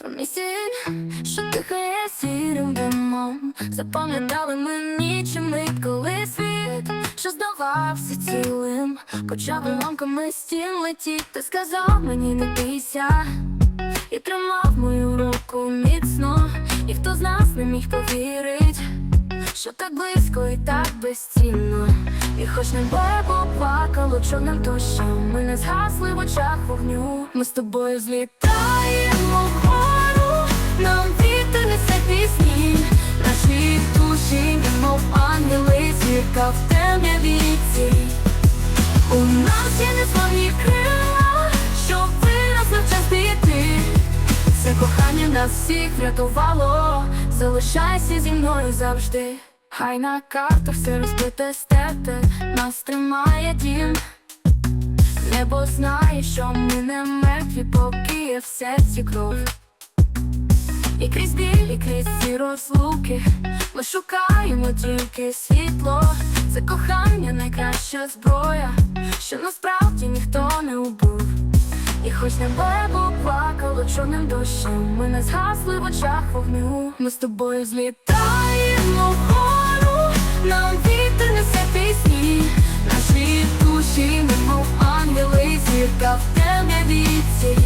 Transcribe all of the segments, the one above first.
Про місяць, що дихає сірим димом. Запам'ятали ми і коли світ, що здавався цілим. Почав уламками стін летіти, ти сказав мені не бійся І тримав мою руку міцно. Ніхто з нас не міг повірить що так близько і так безцінно. І хоч небо поплакало чорним дощем Ми не згасли в очах вогню. Ми з тобою злітаємо Нам вітер несе пісні Наші душі, немов ангели Зірка в темряві цій У нас є незламні крила Щоб виросли в час біди це кохання нас всіх врятувало, залишайся зі мною завжди. Хай на картах все розбите степи, нас тримає дім. Небо знає, що ми не мертві, поки є в серці кров. І крізь біль, і крізь ці розлуки Ми шукаємо тільки світло. Це кохання найкраща зброя, що насправді ніхто не убив. І хоч небо плакало чорним дощем, ми не згасли в очах вогню. Ми з тобою злітаємо вгору, нам вітер несе пісні, наші душі, немов ангели, зірка в темряві цій.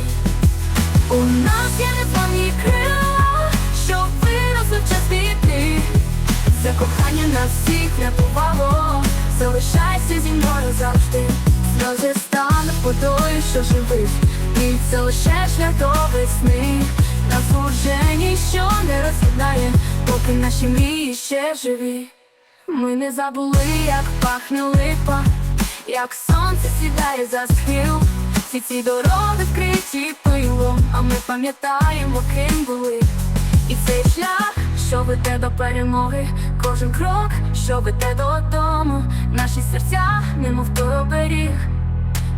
У нас є незламні нас всіх врятувало, залишайся зі мною завжди. Сльози стануть водою, що живих, і це лише шлях до весни. Нас уже ніщо не роз'єднає, поки наші мрії ще живі. Ми не забули, як пахне липа, як сонце сідає за схил. Всі ці дороги вкриті пилом, а ми пам'ятаємо, ким були. І цей шлях, що веде до перемоги, кожен крок, що веде додому, наші серця, немов той оберіг,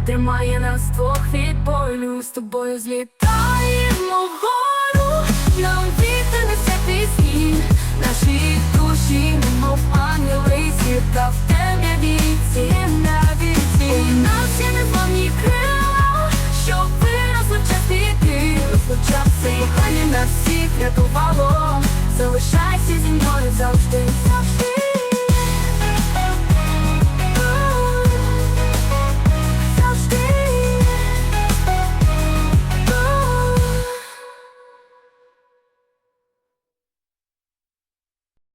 тримає нас двох від болю, з тобою злітаємо вгору, нам віти несе пісні, наші душі, немов ангели зірка в темряві. На віці У нас є незламні крила, щоб виросли час піти, розлучався і хай нас всіх рятував.